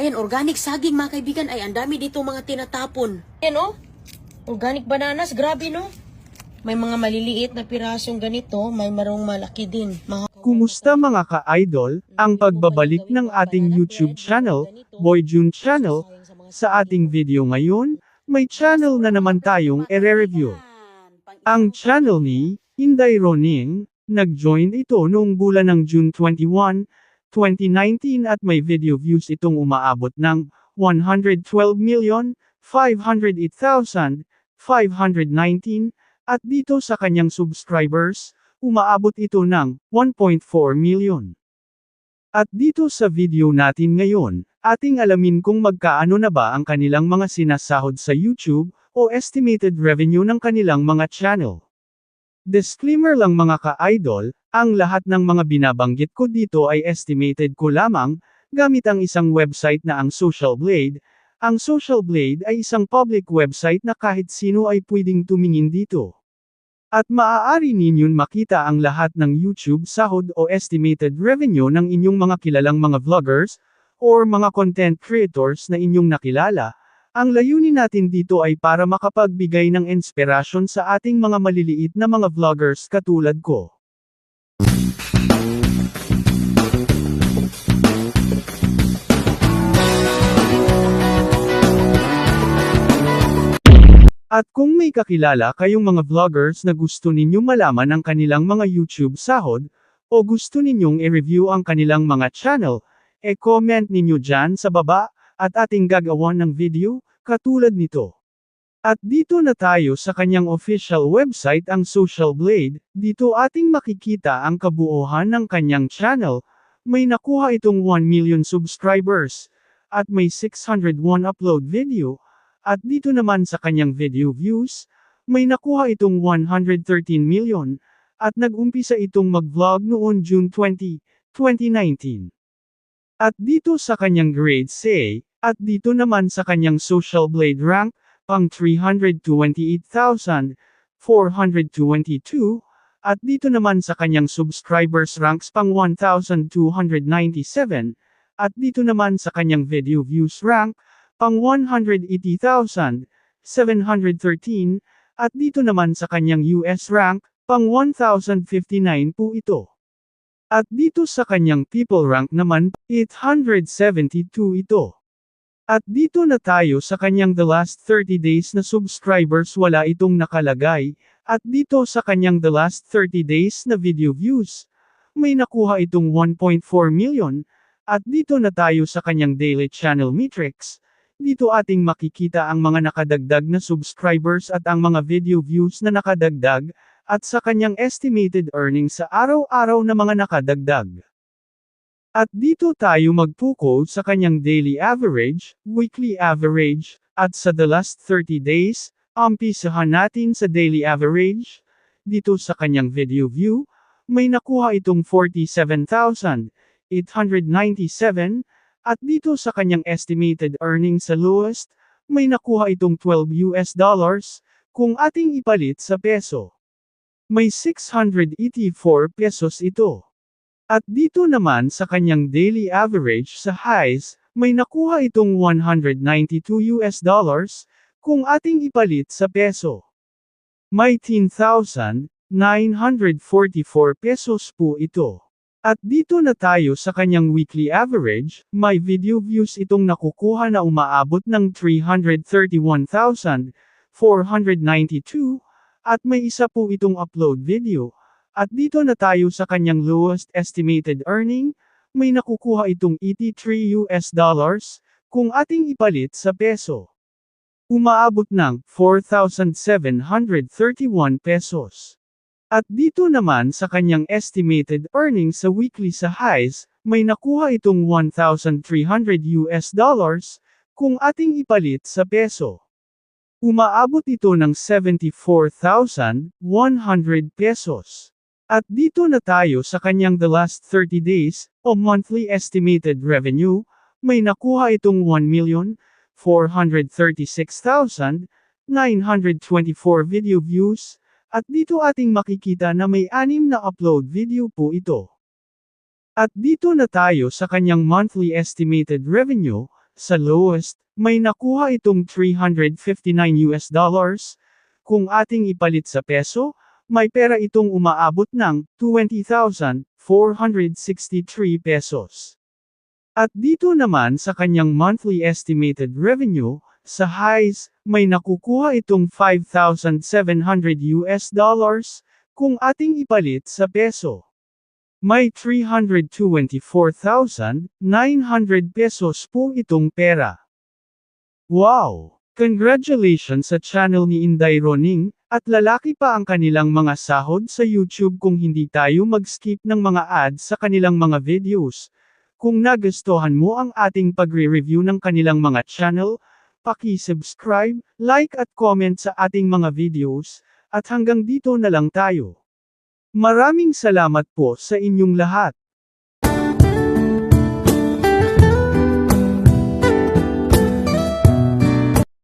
Ayan, organic saging mga kaibigan. Ay, ang dami dito mga tinatapon. Ayan oh. Organic bananas. Grabe no. May mga maliliit na pirasong ganito. May marong malaki din. Mga Kumusta mga ka-idol, ang pagbabalik ng ating YouTube channel, Boy June Channel. Sa ating video ngayon, may channel na naman tayong ere-review. Ang channel ni Inday Roning, nag-join ito noong bulan ng June 21, 2019 at may video views itong umaabot ng 112,508,519 at dito sa kanyang subscribers, umaabot ito ng 1.4 million. At dito sa video natin ngayon, ating alamin kung magkaano na ba ang kanilang mga sinasahod sa YouTube, o estimated revenue ng kanilang mga channel. Disclaimer lang mga ka-idol, ang lahat ng mga binabanggit ko dito ay estimated ko lamang, gamit ang isang website na ang Social Blade. Ang Social Blade ay isang public website na kahit sino ay pwedeng tumingin dito. At maaari ninyong makita ang lahat ng YouTube sahod o estimated revenue ng inyong mga kilalang mga vloggers, or mga content creators na inyong nakilala. Ang layunin natin dito ay para makapagbigay ng inspirasyon sa ating mga maliliit na mga vloggers katulad ko. At kung may kakilala kayong mga vloggers na gusto ninyong malaman ang kanilang mga YouTube sahod, o gusto ninyong i-review ang kanilang mga channel, e-comment ninyo dyan sa baba, at ating gagawan ng video, katulad nito. At dito na tayo sa kanyang official website ang Social Blade, dito ating makikita ang kabuuhan ng kanyang channel, may nakuha itong 1 million subscribers, at may 601 upload video, at dito naman sa kanyang video views, may nakuha itong 113 million, at nag-umpisa itong mag-vlog noon June 20, 2019. At dito sa kanyang grade say, at dito naman sa kanyang social blade rank, pang 328,422, at dito naman sa kanyang subscribers ranks pang 1,297, at dito naman sa kanyang video views rank, pang 180,713, at dito naman sa kanyang US rank, pang 1,059 po ito. At dito sa kanyang people rank naman, 872 ito. At dito na tayo sa kanyang the last 30 days na subscribers wala itong nakalagay, at dito sa kanyang the last 30 days na video views, may nakuha itong 1.4 million, at dito na tayo sa kanyang daily channel metrics, dito ating makikita ang mga nakadagdag na subscribers at ang mga video views na nakadagdag, at sa kanyang estimated earnings sa araw-araw na mga nakadagdag. At dito tayo magpuko sa kanyang daily average, weekly average, at sa the last 30 days, umpisahan natin sa daily average. Dito sa kanyang video view, may nakuha itong 47,897, at dito sa kanyang estimated earnings sa lowest, may nakuha itong 12 US dollars, kung ating ipalit sa peso. May 684 pesos ito. At dito naman sa kanyang daily average sa highs, may nakuha itong 192 US dollars, kung ating ipalit sa peso. May 10,944 pesos po ito. At dito na tayo sa kanyang weekly average, may video views itong nakukuha na umaabot ng 331,492, at may isa po itong upload video. At dito na tayo sa kanyang lowest estimated earning, may nakukuha itong 83 US dollars, kung ating ipalit sa peso. Umaabot ng 4,731 pesos. At dito naman sa kanyang estimated earnings sa weekly sa highs, may nakuha itong 1,300 US dollars, kung ating ipalit sa peso. Umaabot ito ng 74,100 pesos. At dito na tayo sa kanyang the last 30 days, o monthly estimated revenue, may nakuha itong 1,436,924 video views, at dito ating makikita na may anim na upload video po ito. At dito na tayo sa kanyang monthly estimated revenue, sa lowest, may nakuha itong 359 US dollars. Kung ating ipalit sa peso, may pera itong umaabot ng 20,463 pesos. At dito naman sa kanyang monthly estimated revenue, sa highs, may nakukuha itong 5,700 US dollars, kung ating ipalit sa peso. May 324,900 pesos po itong pera. Wow! Congratulations sa channel ni Inday Roning, at lalaki pa ang kanilang mga sahod sa YouTube kung hindi tayo mag-skip ng mga ads sa kanilang mga videos. Kung nagustuhan mo ang ating pagre-review ng kanilang mga channel, paki-subscribe, like at comment sa ating mga videos, at hanggang dito na lang tayo. Maraming salamat po sa inyong lahat.